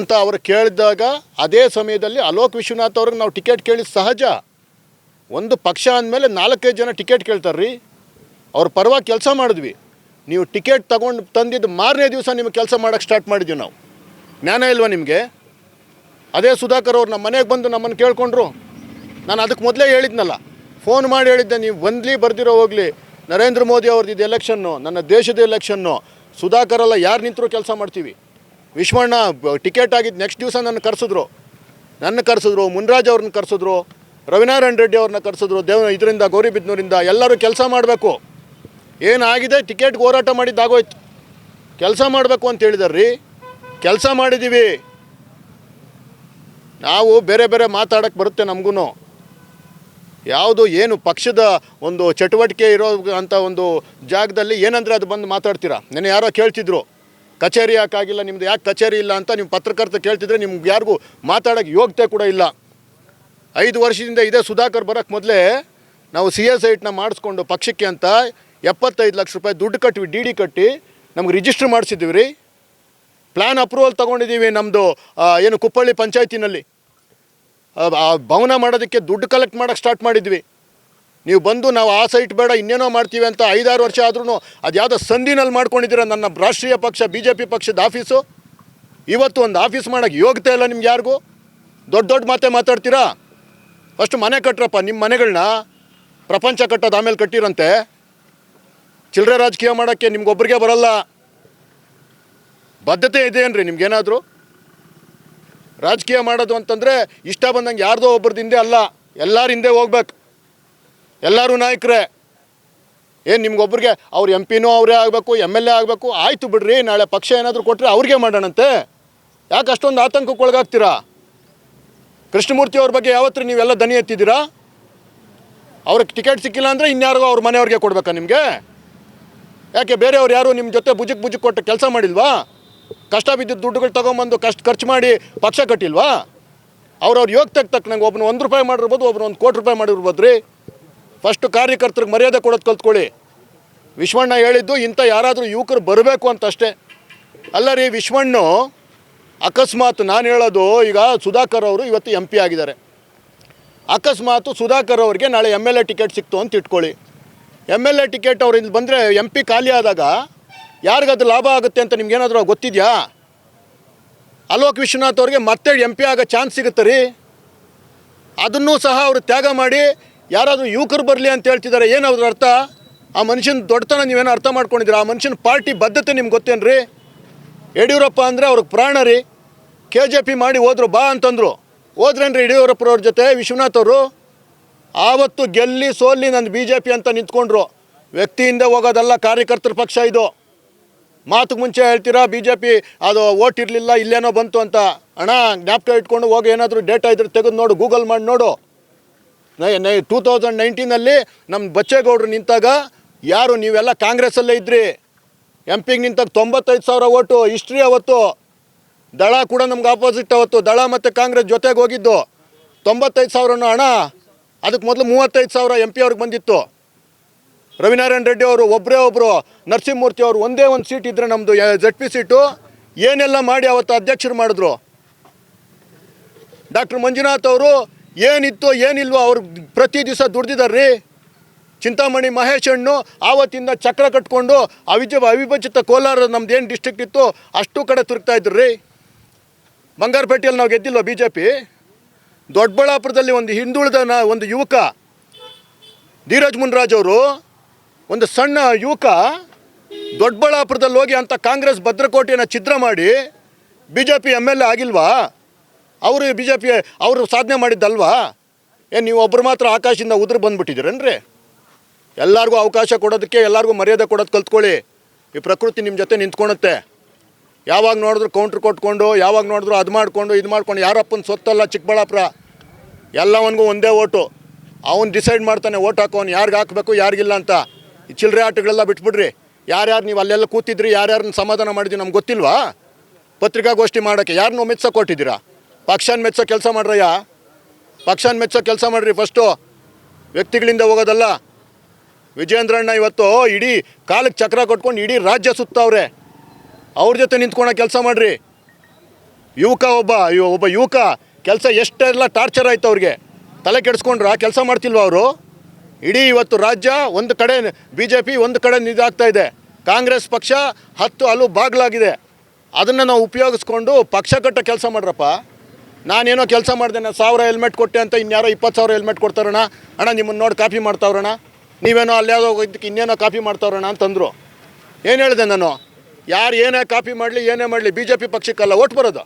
ಅಂತ ಅವರು ಕೇಳಿದಾಗ ಅದೇ ಸಮಯದಲ್ಲಿ ಅಲೋಕ್ ವಿಶ್ವನಾಥ್ ಅವ್ರಿಗೆ ನಾವು ಟಿಕೆಟ್ ಕೇಳಿದ ಸಹಜ. ಒಂದು ಪಕ್ಷ ಅಂದಮೇಲೆ ನಾಲ್ಕೈದು ಜನ ಟಿಕೆಟ್ ಕೇಳ್ತಾರ್ರಿ. ಅವ್ರ ಪರವಾಗಿ ಕೆಲಸ ಮಾಡಿದ್ವಿ. ನೀವು ಟಿಕೆಟ್ ತಗೊಂಡು ತಂದಿದ್ದು ಮಾರನೇ ದಿವಸ ನಿಮಗೆ ಕೆಲಸ ಮಾಡೋಕ್ಕೆ ಸ್ಟಾರ್ಟ್ ಮಾಡಿದ್ವಿ ನಾವು. ಜ್ಞಾನ ಇಲ್ವಾ ನಿಮಗೆ? ಅದೇ ಸುಧಾಕರ್ ಅವ್ರು ನಮ್ಮ ಮನೆಗೆ ಬಂದು ನಮ್ಮನ್ನು ಕೇಳ್ಕೊಂಡ್ರು. ನಾನು ಅದಕ್ಕೆ ಮೊದಲೇ ಹೇಳಿದ್ನಲ್ಲ, ಫೋನ್ ಮಾಡಿ ಹೇಳಿದ್ದೆ, ನೀವು ಬಂದ್ಲಿ ಬರ್ದಿರೋ ಹೋಗಲಿ. ನರೇಂದ್ರ ಮೋದಿ ಅವ್ರದ್ದು ಇದು ಎಲೆಕ್ಷನ್ನು ನನ್ನ ದೇಶದ ಎಲೆಕ್ಷನ್ನು ಸುಧಾಕರ್ ಅಲ್ಲ ಯಾರು ನಿಂತರೂ ಕೆಲಸ ಮಾಡ್ತೀವಿ? ವಿಶ್ವಣ್ಣ ಟಿಕೆಟ್ ಆಗಿದ್ದು ನೆಕ್ಸ್ಟ್ ದಿವಸ ನನ್ನ ಕರೆಸಿದ್ರು. ನನ್ನ ಕರೆಸಿದ್ರು, ಮುನ್ರಾಜ್ ಅವ್ರನ್ನ ಕರೆಸಿದ್ರು, ರವಿನಾರಾಯಣ ರೆಡ್ಡಿ ಅವ್ರನ್ನ ಕರೆಸಿದ್ರು, ದೇವ, ಇದರಿಂದ ಗೌರಿಬಿದ್ನೂರಿಂದ ಎಲ್ಲರೂ ಕೆಲಸ ಮಾಡಬೇಕು. ಏನಾಗಿದೆ? ಟಿಕೆಟ್ಗೆ ಹೋರಾಟ ಮಾಡಿದ್ದಾಗೋಯ್ತು ಕೆಲಸ ಮಾಡಬೇಕು ಅಂತ ಹೇಳಿದಾರ್ರಿ ಕೆಲಸ ಮಾಡಿದ್ದೀವಿ ನಾವು ಬೇರೆ ಬೇರೆ ಮಾತಾಡೋಕ್ಕೆ ಬರುತ್ತೆ ನಮಗೂ ಯಾವುದು ಏನು ಪಕ್ಷದ ಒಂದು ಚಟುವಟಿಕೆ ಇರೋ ಅಂತ ಒಂದು ಜಾಗದಲ್ಲಿ ಏನಂದರೆ ಅದು ಬಂದು ಮಾತಾಡ್ತೀರಾ? ನೆನೆ ಯಾರೋ ಕೇಳ್ತಿದ್ರು. ಕಚೇರಿ ಯಾಕಾಗಿಲ್ಲ ನಿಮ್ದು ಯಾಕೆ ಕಚೇರಿ ಇಲ್ಲ ಅಂತ ನೀವು ಪತ್ರಕರ್ತ ಕೇಳ್ತಿದ್ರೆ ನಿಮ್ಗೆ ಯಾರಿಗೂ ಮಾತಾಡೋಕ್ಕೆ ಯೋಗ್ಯತೆ ಕೂಡ ಇಲ್ಲ. ಐದು ವರ್ಷದಿಂದ ಇದೇ ಸುಧಾಕರ್ ಬರೋಕ್ಕೆ ಮೊದಲೇ ನಾವು ಸಿ ಎಸ್ ಐಟ್ನ ಮಾಡಿಸ್ಕೊಂಡು ಪಕ್ಷಕ್ಕೆ ಅಂತ ಎಪ್ಪತ್ತೈದು ಲಕ್ಷ ರೂಪಾಯಿ ದುಡ್ಡು ಕಟ್ವಿ, ಡಿ ಡಿ ಕಟ್ಟಿ ನಮ್ಗೆ ರಿಜಿಸ್ಟ್ರ್ ಮಾಡಿಸಿದ್ದೀವಿ ರೀ ಪ್ಲ್ಯಾನ್ ಅಪ್ರೂವಲ್ ತೊಗೊಂಡಿದ್ದೀವಿ ನಮ್ಮದು ಏನು ಕುಪ್ಪಳ್ಳಿ ಪಂಚಾಯತಿನಲ್ಲಿ. ಭವನ ಮಾಡೋದಕ್ಕೆ ದುಡ್ಡು ಕಲೆಕ್ಟ್ ಮಾಡೋಕ್ಕೆ ಸ್ಟಾರ್ಟ್ ಮಾಡಿದ್ವಿ. ನೀವು ಬಂದು ನಾವು ಆ ಸೈಟ್ ಬೇಡ, ಇನ್ನೇನೋ ಮಾಡ್ತೀವಿ ಅಂತ ಐದಾರು ವರ್ಷ ಆದ್ರೂ ಅದು ಯಾವುದೋ ಸಂಧಿನಲ್ಲಿ ಮಾಡ್ಕೊಂಡಿದ್ದೀರ ನನ್ನ ರಾಷ್ಟ್ರೀಯ ಪಕ್ಷ ಬಿ ಜೆ ಪಿ ಪಕ್ಷದ ಆಫೀಸು. ಇವತ್ತು ಒಂದು ಆಫೀಸ್ ಮಾಡೋಕ್ಕೆ ಯೋಗ್ಯತೆ ಇಲ್ಲ ನಿಮ್ಗೆ ಯಾರಿಗೂ? ದೊಡ್ಡ ದೊಡ್ಡ ಮಾತೆ ಮಾತಾಡ್ತೀರಾ? ಫಸ್ಟ್ ಮನೆ ಕಟ್ಟ್ರಪ್ಪ ನಿಮ್ಮ ಮನೆಗಳನ್ನ ಪ್ರಪಂಚ ಕಟ್ಟೋದು ಆಮೇಲೆ ಕಟ್ಟಿರಂತೆ. ಚಿಲ್ಲರೆ ರಾಜಕೀಯ ಮಾಡೋಕ್ಕೆ ನಿಮ್ಗೊಬ್ರಿಗೆ ಬರಲ್ಲ. ಬದ್ಧತೆ ಇದೆ ರೀ ನಿಮ್ಗೇನಾದರೂ ರಾಜಕೀಯ ಮಾಡೋದು ಅಂತಂದರೆ ಇಷ್ಟ ಬಂದಂಗೆ ಯಾರ್ದೋ ಒಬ್ರದ್ದು ಹಿಂದೆ ಅಲ್ಲ, ಎಲ್ಲರ ಹಿಂದೆ ಹೋಗ್ಬೇಕು. ಎಲ್ಲರೂ ನಾಯಕರೇ, ಏನು ನಿಮ್ಗೊಬ್ರಿಗೆ, ಅವ್ರು ಎಂ ಪಿನೂ ಅವರೇ ಆಗಬೇಕು ಎಂ ಎಲ್ ಎ ಆಗಬೇಕು, ಆಯಿತು ಬಿಡ್ರಿ, ನಾಳೆ ಪಕ್ಷ ಏನಾದರೂ ಕೊಟ್ಟರೆ ಅವ್ರಿಗೆ ಮಾಡೋಣಂತೆ. ಯಾಕೆ ಅಷ್ಟೊಂದು ಆತಂಕಕ್ಕೆ ಒಳಗಾಗ್ತೀರಾ ಕೃಷ್ಣಮೂರ್ತಿ ಅವ್ರ ಬಗ್ಗೆ ಯಾವತ್ತೂ ನೀವೆಲ್ಲ ದನಿ ಎತ್ತಿದ್ದೀರಾ? ಅವ್ರಿಗೆ ಟಿಕೆಟ್ ಸಿಕ್ಕಿಲ್ಲ ಅಂದರೆ ಇನ್ಯಾರಿಗೋ ಅವ್ರ ಮನೆಯವ್ರಿಗೆ ಕೊಡ್ಬೇಕಾ ನಿಮಗೆ? ಯಾಕೆ ಬೇರೆಯವ್ರು ಯಾರು ನಿಮ್ಮ ಜೊತೆ ಬುಜುಕ್ ಬುಜುಕ್ ಕೊಟ್ಟು ಕೆಲಸ ಮಾಡಿಲ್ವಾ? ಕಷ್ಟ ಬಿದ್ದು ದುಡ್ಡುಗಳು ತೊಗೊಂಬಂದು ಕಷ್ಟ ಖರ್ಚು ಮಾಡಿ ಪಕ್ಷ ಕಟ್ಟಿಲ್ವಾ? ಅವ್ರವ್ರ ಯೋಗ್ಯತೆಗೆ ತಕ್ಕನಂಗೆ ಒಬ್ಬನು ಒಂದು ರೂಪಾಯಿ ಮಾಡಿರ್ಬೋದು ಒಬ್ಬನು ಒಂದು ಕೋಟಿ ರೂಪಾಯಿ ಮಾಡಿರ್ಬೋದು ರೀ ಫಸ್ಟು ಕಾರ್ಯಕರ್ತರಿಗೆ ಮರ್ಯಾದೆ ಕೊಡೋದು ಕಲ್ತ್ಕೊಳ್ಳಿ. ವಿಶ್ವಣ್ಣ ಹೇಳಿದ್ದು ಇಂಥ ಯಾರಾದರೂ ಯುವಕರು ಬರಬೇಕು ಅಂತ ಅಷ್ಟೇ ಅಲ್ಲ ರೀ ವಿಶ್ವಣ್ಣು, ಅಕಸ್ಮಾತ್ ನಾನು ಹೇಳೋದು, ಈಗ ಸುಧಾಕರ್ ಅವರು ಇವತ್ತು ಎಂ ಪಿ ಆಗಿದ್ದಾರೆ. ಅಕಸ್ಮಾತ್ ಸುಧಾಕರ್ ಅವರಿಗೆ ನಾಳೆ ಎಂ ಎಲ್ ಎ ಟಿಕೆಟ್ ಸಿಕ್ತು ಅಂತ ಇಟ್ಕೊಳ್ಳಿ. ಎಂ ಎಲ್ ಎ ಟಿಕೆಟ್ ಅವ್ರು ಇಲ್ಲಿ ಬಂದರೆ ಎಂ ಪಿ ಖಾಲಿ ಆದಾಗ ಯಾರಿಗದು ಲಾಭ ಆಗುತ್ತೆ ಅಂತ ನಿಮ್ಗೇನಾದರೂ ಗೊತ್ತಿದೆಯಾ? ಅಲೋಕ್ ವಿಶ್ವನಾಥ್ ಅವ್ರಿಗೆ ಮತ್ತೆ ಎಂ ಪಿ ಆಗೋ ಚಾನ್ಸ್ ಸಿಗುತ್ತೆ ರೀ. ಅದನ್ನೂ ಸಹ ಅವರು ತ್ಯಾಗ ಮಾಡಿ ಯಾರಾದರೂ ಯುವಕರು ಬರಲಿ ಅಂತ ಹೇಳ್ತಿದ್ದಾರೆ, ಏನು ಅದ್ರ ಅರ್ಥ? ಆ ಮನುಷ್ಯನ ದೊಡ್ಡತನ ನೀವೇನೋ ಅರ್ಥ ಮಾಡ್ಕೊಂಡಿದ್ದೀರಾ? ಆ ಮನುಷ್ಯನ ಪಾರ್ಟಿ ಬದ್ಧತೆ ನಿಮ್ಗೆ ಗೊತ್ತೇನು ರೀ ಯಡಿಯೂರಪ್ಪ ಅಂದರೆ ಅವ್ರಿಗೆ ಪ್ರಾಣ ರೀ. ಕೆ ಜೆ ಪಿ ಮಾಡಿ ಹೋದ್ರು, ಬಾ ಅಂತಂದರು. ಹೋದ್ರೇನ್ರಿ ಯಡಿಯೂರಪ್ಪರವ್ರ ಜೊತೆ? ವಿಶ್ವನಾಥ್ ಅವರು? ಆವತ್ತು ಗೆಲ್ಲಿ ಸೋಲ್ಲಿ ನನ್ನ ಬಿ ಜೆ ಪಿ ಅಂತ ನಿಂತ್ಕೊಂಡ್ರು. ವ್ಯಕ್ತಿಯಿಂದ ಹೋಗೋದಲ್ಲ ಕಾರ್ಯಕರ್ತರ ಪಕ್ಷ ಇದು. ಮಾತುಗೆ ಮುಂಚೆ ಹೇಳ್ತೀರಾ ಬಿ ಜೆ ಪಿ ಅದು ಓಟ್ ಇರಲಿಲ್ಲ, ಇಲ್ಲೇನೋ ಬಂತು ಅಂತ. ಅಣ್ಣ, ಜ್ಞಾಪಕ ಇಟ್ಕೊಂಡು ಹೋಗಿ ಏನಾದರೂ ಡೇಟಾ ಇದ್ರೆ ತೆಗೆದು ನೋಡು ಗೂಗಲ್ ಮಾಡಿ ನೋಡು. ಟೂ ತೌಸಂಡ್ ನೈನ್ಟೀನಲ್ಲಿ ನಮ್ಮ ಬಚ್ಚೇಗೌಡರು ನಿಂತಾಗ ಯಾರು ನೀವೆಲ್ಲ ಕಾಂಗ್ರೆಸ್ಸಲ್ಲೇ ಇದ್ರಿ? ಎಂ ಪಿಗೆ ನಿಂತಾಗ ತೊಂಬತ್ತೈದು ಸಾವಿರ ಓಟು ಹಿಸ್ಟ್ರಿ ಅವತ್ತು. ದಳ ಕೂಡ ನಮ್ಗೆ ಆಪೋಸಿಟ್ ಅವತ್ತು. ದಳ ಮತ್ತು ಕಾಂಗ್ರೆಸ್ ಜೊತೆಗೆ ಹೋಗಿದ್ದು. ತೊಂಬತ್ತೈದು ಸಾವಿರನೂ ಹಣ. ಅದಕ್ಕೆ ಮೊದಲು ಮೂವತ್ತೈದು ಸಾವಿರ ಎಂ ಪಿ ಅವ್ರಿಗೆ ಬಂದಿತ್ತು. ರವಿನಾರಾಯಣ ರೆಡ್ಡಿ ಅವರು ಒಬ್ಬರೇ ಒಬ್ಬರು ನರಸಿಂಹಮೂರ್ತಿ ಅವರು ಒಂದೇ ಒಂದು ಸೀಟ್ ಇದ್ದರೆ ನಮ್ಮದು ಜೆಡ್ ಪಿ ಸೀಟು ಏನೆಲ್ಲ ಮಾಡಿ ಅವತ್ತು ಅಧ್ಯಕ್ಷರು ಮಾಡಿದ್ರು? ಡಾಕ್ಟರ್ ಮಂಜುನಾಥ್ ಅವರು ಏನಿತ್ತು ಏನಿಲ್ವೋ ಅವ್ರು ಪ್ರತಿ ದಿವಸ ದುಡ್ದಿದ್ದಾರೆ ಚಿಂತಾಮಣಿ ಮಹೇಶ್ ಹಣ್ಣು ಆವತ್ತಿಂದ ಚಕ್ರ ಕಟ್ಕೊಂಡು ಅವಿಜ ಅವಿಭಜಿತ ಕೋಲಾರ ನಮ್ದು ಏನು ಡಿಸ್ಟ್ರಿಕ್ಟ್ ಇತ್ತು, ಅಷ್ಟು ಕಡೆ ತಿರುಗ್ತಾ ಇದ್ರು ರೀ. ಬಂಗಾರಪೇಟೆಯಲ್ಲಿ ನಾವು ಗೆದ್ದಿಲ್ವ ಬಿ ಜೆ ಪಿ ದೊಡ್ಡಬಳ್ಳಾಪುರದಲ್ಲಿ ಒಂದು ಹಿಂದುಳಿದ ನ- ಒಂದು ಯುವಕ, ಧೀರಜ್ ಮುನ್ರಾಜ್ ಅವರು, ಒಂದು ಸಣ್ಣ ಯುವಕ ದೊಡ್ಡಬಳ್ಳಾಪುರದಲ್ಲಿ ಹೋಗಿ ಅಂತ ಕಾಂಗ್ರೆಸ್ ಭದ್ರಕೋಟೆಯನ್ನು ಛಿದ್ರ ಮಾಡಿ B J P M L A ಆಗಿಲ್ವಾ? ಅವರು ಬಿ ಜೆ ಪಿ ಅವರು ಸಾಧನೆ ಮಾಡಿದ್ದಲ್ವಾ? ಏ ನೀವು ಒಬ್ಬರು ಮಾತ್ರ ಆಕಾಶದಿಂದ ಉದುರು ಬಂದುಬಿಟ್ಟಿದ್ದೀರೇನ್ರಿ? ಎಲ್ಲರಿಗೂ ಅವಕಾಶ ಕೊಡೋದಕ್ಕೆ, ಎಲ್ಲರಿಗೂ ಮರ್ಯಾದೆ ಕೊಡೋದು ಕಲ್ತ್ಕೊಳ್ಳಿ. ಈ ಪ್ರಕೃತಿ ನಿಮ್ಮ ಜೊತೆ ನಿಂತ್ಕೊಳುತ್ತೆ ಯಾವಾಗ ನೋಡಿದ್ರು ಕೌಂಟ್ರ್ ಕೊಟ್ಕೊಂಡು, ಯಾವಾಗ ನೋಡಿದ್ರು ಅದು ಮಾಡಿಕೊಂಡು, ಇದು ಮಾಡ್ಕೊಂಡು, ಯಾರಪ್ಪನ ಸೊತ್ತಲ್ಲ ಚಿಕ್ಕಬಳ್ಳಾಪುರ? ಎಲ್ಲವನಿಗೂ ಒಂದೇ ಓಟು. ಅವನು ಡಿಸೈಡ್ ಮಾಡ್ತಾನೆ, ಓಟ್ ಹಾಕೋನು ಯಾರಿಗೆ ಹಾಕಬೇಕು ಯಾರಿಗಿಲ್ಲ ಅಂತ. ಈ ಚಿಲ್ಲರೆ ಆಟಗಳೆಲ್ಲ ಬಿಟ್ಬಿಡ್ರಿ. ಯಾರ್ಯಾರು ನೀವು ಅಲ್ಲೆಲ್ಲ ಕೂತಿದ್ರಿ, ಯಾರ್ಯಾರನ್ನ ಸಮಾಧಾನ ಮಾಡಿದ್ವಿ ನಮ್ಗೆ ಗೊತ್ತಿಲ್ವಾ? ಪತ್ರಿಕಾಗೋಷ್ಠಿ ಮಾಡೋಕ್ಕೆ ಯಾರನ್ನೂ ಮೆಚ್ಚೋ ಕೊಟ್ಟಿದ್ದೀರಾ? ಪಕ್ಷನ ಮೆಚ್ಚೋ ಕೆಲಸ ಮಾಡ್ರಯ್ಯ? ಪಕ್ಷನ ಮೆಚ್ಚೋ ಕೆಲಸ ಮಾಡ್ರಿ ಫಸ್ಟು ವ್ಯಕ್ತಿಗಳಿಂದ ಹೋಗೋದಲ್ಲ. ವಿಜಯೇಂದ್ರಣ್ಣ ಇವತ್ತು ಇಡೀ ಕಾಲಕ್ಕೆ ಚಕ್ರ ಕೊಟ್ಕೊಂಡು ಇಡೀ ರಾಜ್ಯ ಸುತ್ತವ್ರೆ ಅವ್ರ. ಜೊತೆ ನಿಂತ್ಕೊಳೋ ಕೆಲಸ ಮಾಡ್ರಿ. ಯುವಕ ಒಬ್ಬ ಒಬ್ಬ ಯುವಕ ಕೆಲಸ ಎಷ್ಟೆಲ್ಲ ಟಾರ್ಚರ್ ಆಯ್ತು ಅವ್ರಿಗೆ. ತಲೆ ಕೆಡಿಸ್ಕೊಂಡ್ರ ಕೆಲಸ ಮಾಡ್ತಿಲ್ವ ಅವರು? ಇಡೀ ಇವತ್ತು ರಾಜ್ಯ ಒಂದು ಕಡೆ ಬಿ ಜೆ ಪಿ ಒಂದು ಕಡೆ ಇದಾಗ್ತಾ ಇದೆ. ಕಾಂಗ್ರೆಸ್ ಪಕ್ಷ ಹತ್ತು ಹಲವು ಬಾಗ್ಲಾಗಿದೆ. ಅದನ್ನು ನಾವು ಉಪಯೋಗಿಸ್ಕೊಂಡು ಪಕ್ಷ ಕಟ್ಟೋ ಕೆಲಸ ಮಾಡ್ರಪ್ಪ. ನಾನೇನೋ ಕೆಲಸ ಮಾಡಿದೆ ನಾನು ಸಾವಿರ ಹೆಲ್ಮೆಟ್ ಕೊಟ್ಟೆ ಅಂತ ಇನ್ಯಾರೋ ಇಪ್ಪತ್ತು ಸಾವಿರ ಹೆಲ್ಮೆಟ್ ಕೊಡ್ತಾರಣ ಅಣ್ಣ, ನಿಮ್ಮನ್ನು ನೋಡಿ ಕಾಪಿ ಮಾಡ್ತಾವ್ರಣ ನೀವೇನೋ ಅಲ್ಲಾವುದೋ ಇದಕ್ಕೆ ಇನ್ನೇನೋ ಕಾಪಿ ಮಾಡ್ತಾವ್ರಣ ಅಂತಂದರು. ಏನು ಹೇಳಿದೆ ನಾನು? ಯಾರು ಏನೇ ಕಾಪಿ ಮಾಡಲಿ, ಏನೇ ಮಾಡಲಿ ಬಿ ಜೆ ಪಿ ಪಕ್ಷಕ್ಕಲ್ಲ, ಓಟ್ ಬರೋದು.